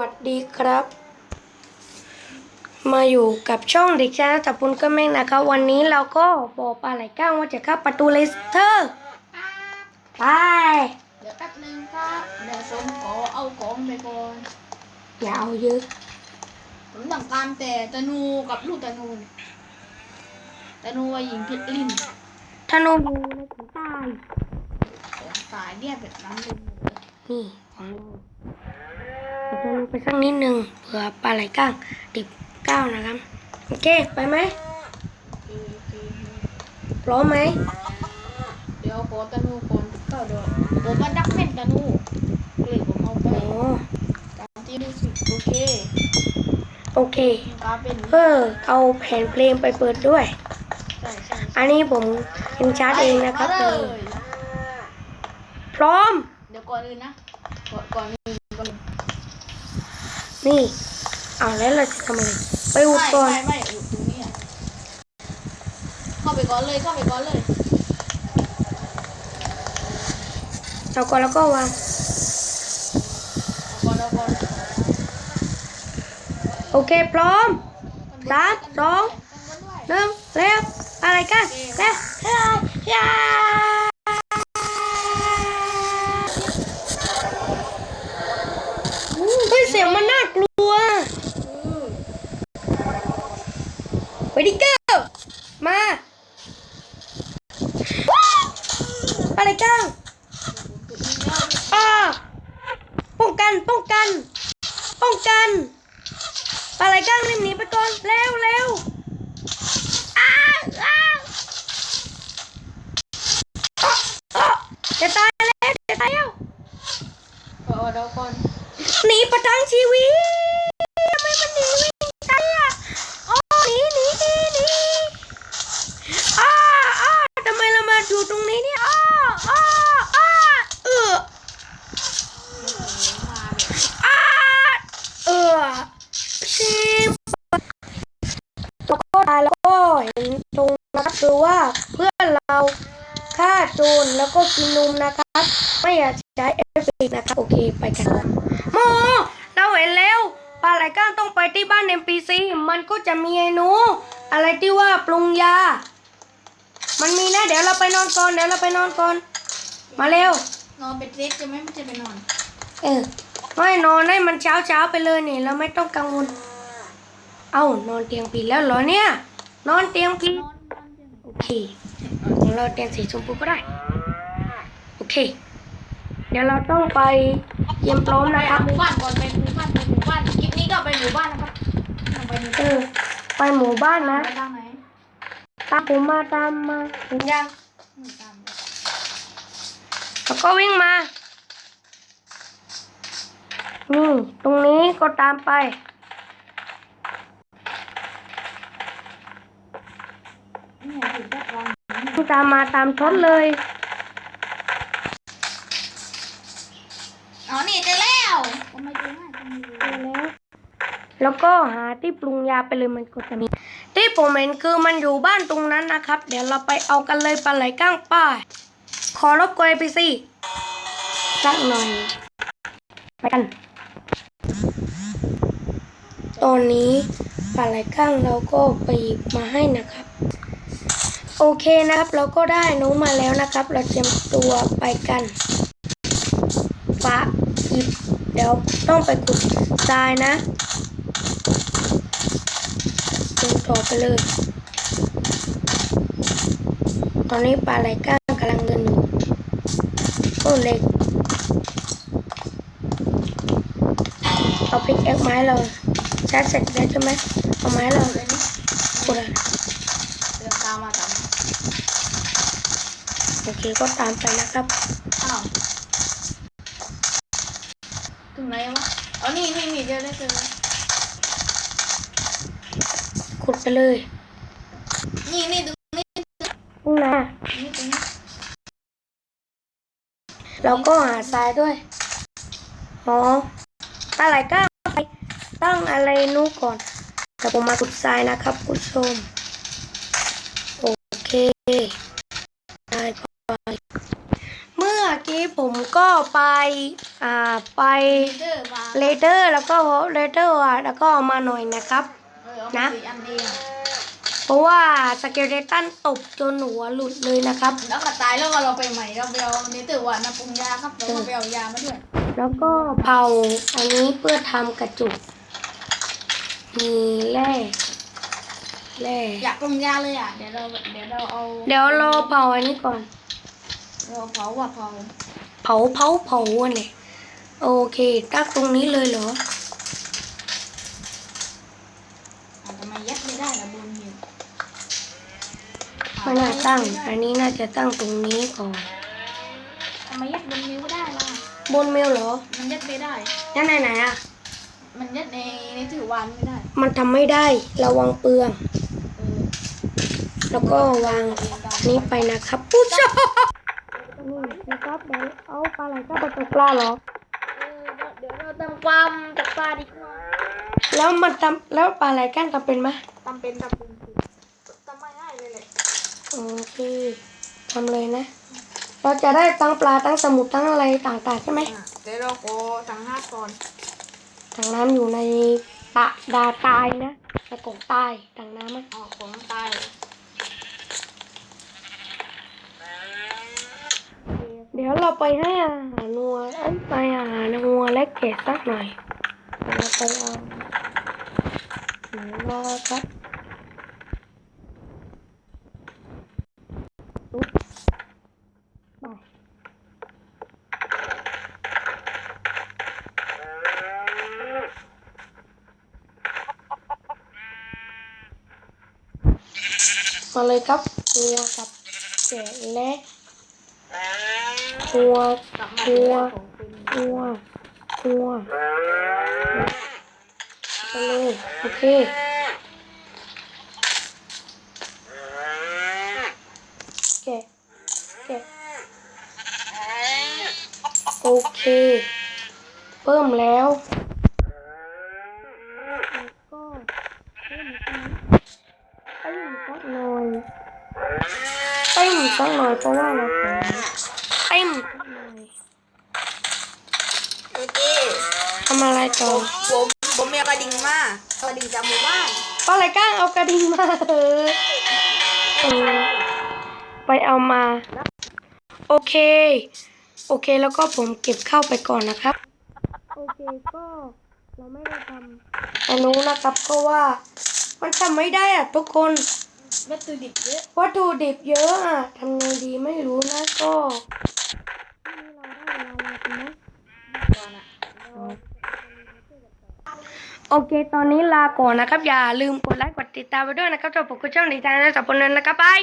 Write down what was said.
วัสดีครับ มาอยู่กับช่องเด็กชายรัตพุลก็แม่งนะครับวันนี้เราก็บอกปลาไหลก้างว่าจะเข้าประตูเลสเตอร์ไปเดี๋ยวแป๊บนึงครับเดี๋ยวผมขอเอาของไปก่อนอย่าเอาเยอะผมต้องการแต่ตะนูกับลูกตะนูตะนูว่ายิงพิษลิ้นธนูบูในถุงใต้ของตายเนี่ยแบบนั้นเลยนี่ของเรา เอาธนูไปสักนิดหนึ่งเผื่อปลาไหลก้างติดเก้านะครับ โอเค ไปไหมโอเคโอเคพร้อมไหมเดี๋ยวขอตะนูก่อนก็เดี๋ยวผมมาดักแม่นตะนูเลยผมเอาไปโอ้ตามที่รู้สึกโอเค โอเคกลายเป็นเออเอาแผ่นเพลงไปเปิดด้วยใช่ใช่อันนี้ผมเห็นชาร์จเองนะครับมาเลเลยยพร้อม เดี๋ยวก่อนอื่นนะ ก่อนก่อนอื่นก่อนอื่ นนี่เอาแล้วเราจะทำอะไร ไปอุดก่อน ไม่ไม่ไม่อุดตรงนี้อะเข้าไปก่อนเลยเข้าไปก่อนเลยเอาก่อนแล้วก็วาง เอาก่อนเอาก่อนโอเค พร้อมสามสองหนึ่งเร็วอะไรกันเร็วเร็วยาเฮ้ยเสียงมันน่ากลัวไปดิเกอร์มาอะไรกันอ่าป้องกันป้องกัน ป้องกัน อะไรกันรีบหนีไปก่อน เร็วเร็วอ้าวอ้าวอ้าวจะตายแล้วจะตายแล้ว เอาเดี๋ยวก่อน หนีประทังชีวิตทำไมมันหนีวิ่งได้อะโอ้หนีหนีหนีหนีอ้าอ้าทำไมเรามาอยู่ตรงนี้เนี่ยอ้าอ้าอ้าเออ มาเลย อ้าเออชิม แล้วก็ตายแล้วก็เห็นตรงนะครับคือว่าเพื่อนเราฆ่าโจรแล้วก็กินนมนะครับ ไม่อยากใช้เอฟเฟกต์นะครับ โอเคไปกันโมเราเห็นแล้วปลาไหลก้างต้องไปที่บ้าน NPC มันก็จะมีไอ้หนูอะไรที่ว่าปรุงยา มันมีนะ เดี๋ยวเราไปนอนก่อนเดี๋ยวเราไปนอนก่อน มาเร็วนอนเป็นเซตจะไหม่ไม่จะไปนอน เออไม่นอนให้มันเช้าเช้าๆไปเลยนี่เราไม่ต้องกังวล เอ้านอนเตียงผิดแล้วเหรอเนี่ย นอนเตียงผิดนอนนอนเดี๋ยวโอเคของเราเตียงสีชมพูก็ได้ โอเค เดี๋ยวเราต้องไปเตรียมพร้อมไปนะครับหมู่บ้านก่อนไปหมู่บ้านไปหมู่บ้านคลิปนี้ก็ไปหมู่บ้านนะครับต้องไปหมู่เอบ้านอไปหมู่บ้านนะไปทางไหนตามผมมาตามมาถึงยังอืมตามเลยแล้วก็วิ่งมานี่ตรงนี้ก็ตามไป เนี่ยอยู่ด้านหลัง ตามมาตามทศเลย อ๋อนี่เจอแล้วทำไมเจอง่ายจังเลยแล้วแล้วก็หาที่ปรุงยาไปเลยมันก็จะมี ที่ผมเห็นคือมันอยู่บ้านตรงนั้นนะครับ เดี๋ยวเราไปเอากันเลยปลาไหลก้างป้า ขอรบกวนไปสิสักหน่อย ไปกัน ตอนนี้ปลาไหลก้างเราก็ไปหยิบมาให้นะครับ โอเคนะครับ เราก็ได้นูมาแล้วนะครับ เราเตรียมตัวไปกันปะหยิบเดี๋ยวต้องไปขุดทรายนะเดินต่อไปเลย ตอนนี้ปลาไหลก้างกำลังเดินอยู่โอ้เล็ก เอาพริกแอ็กไม้เราใช้เสร็จแล้วใช่ไหมเอาไม้เราเลยนี่ขุดอะเดินตามมาตามมา โอเคก็ตามไปนะครับ อ้าวถึงไหนวะอ๋อนี่นี่นี่เจอแล้วเจอแล้วขุดไปเลยนี่นี่ตรงนี้นี่นะนี่ตรงนี้เราก็หาทรายด้วย อ๋อปลาไหลก้างไปตั้งอะไรนู้นก่อนแต่ผมมาขุดทรายนะครับคุณผู้ชม โอเคได้ไปเมื่อกี้ นี้ผมก็ไปอ่าไปเดอร์มาเลเดอร์แล้วก็เลเดอร์อะแล้วก็เอามาหน่อยนะครับเออเอานะมาสี่อันเองเพราะว่าสเกเลตันตบจนหัวหลุดเลยนะครับ แล้วก็ตายแล้วก็เราไปใหม่เราไปเอาเนเตอร์ว่ามาปรุงยาครับเราก็ไปเอายามาด้วยแล้วก็เผาอันนี้เพื่อทำกระจุกมีแร่แร่อยากปรุงยาเลยอะเดี๋ยวเราเดี๋ยวเราเอา เดี๋ยวรอเผาอันนี้ก่อนเราเผาว่าเผา เผาเผาเผาอันเนี่ยโอเคตั้งตรงนี้เลยเหรออะทำไมยัดไม่ได้ล่ะบนอยู่ไม่น่าตั้ง อันนี้น่าจะตั้งตรงนี้ก่อนทำไมยัดบนนิ้วไม่ได้ล่ะบนเมลเหรอ มันยัดไม่ได้ยังไหนไหนๆอะ มันยัดในในถือวานไม่ได้ มันทำไม่ได้ระวังเปลืองเออแล้วก็วางนี้ไปนะครับผู้ชม นี่นะครับเดี๋ยวเอาปลาไหลก็ไปตกปลาหรอเดี๋ยวเราทำความจากปลาดีกว่าแล้วมันทำแล้วปลาไหลก้านทำเป็นไหมทำเป็นทำเป็นทำไม่ได้เลยแหละโอเคทำเลยนะ เราจะได้ตั้งปลาตั้งสมุดตั้งอะไรต่างๆใช่ไหมเดี๋ยวเราขอสั่งห้าก่อนถังน้ำอยู่ในตะดาตายนะในกล่องใต้ถังน้ำอะเอาของตาย เราไปให้อาหารงัวอ้ยไปอาหารงัวและแกะสักหน่อยเราไปเอาเดี๋ยวรอครับมาเลยครับงัวกับแกะและ งัวกลับมาวัวของเป็นงัวงัวไปเลยโอเคแกะแกะโอเคเพิ่มแล้วแล้วก็เพิ่มอีกเพิ่มสักหน่อยเพิ่มสักหน่อยเพราะว่าเรา ขอเพิ่มสักหน่อยโอเคทำอะไรต่อผมผมมีกระดิ่งมากกระดิ่งจากหมู่บ้านปลาไหลก้างเอากระดิ่งมาเออเออไปเอามา โอเค โอเคแล้วก็ผมเก็บเข้าไปก่อนนะครับ โอเคก็เราไม่ได้ทำอันนู้นนะครับก็ว่ามันทำไม่ได้อะทุกคนวัตถุดิบเยอะวัตถุดิบเยอะอะทำไงดีไม่รู้นะก็นี่เราได้เวลาแล้วใช่ไหม ก่อนอะโอเค ตอนนี้ลาก่อนนะครับ อย่าลืมกดไลค์กดติดตามไปด้วยนะครับจบผมก็ช่องดีใจนะสับปนนั้นนะครับบาย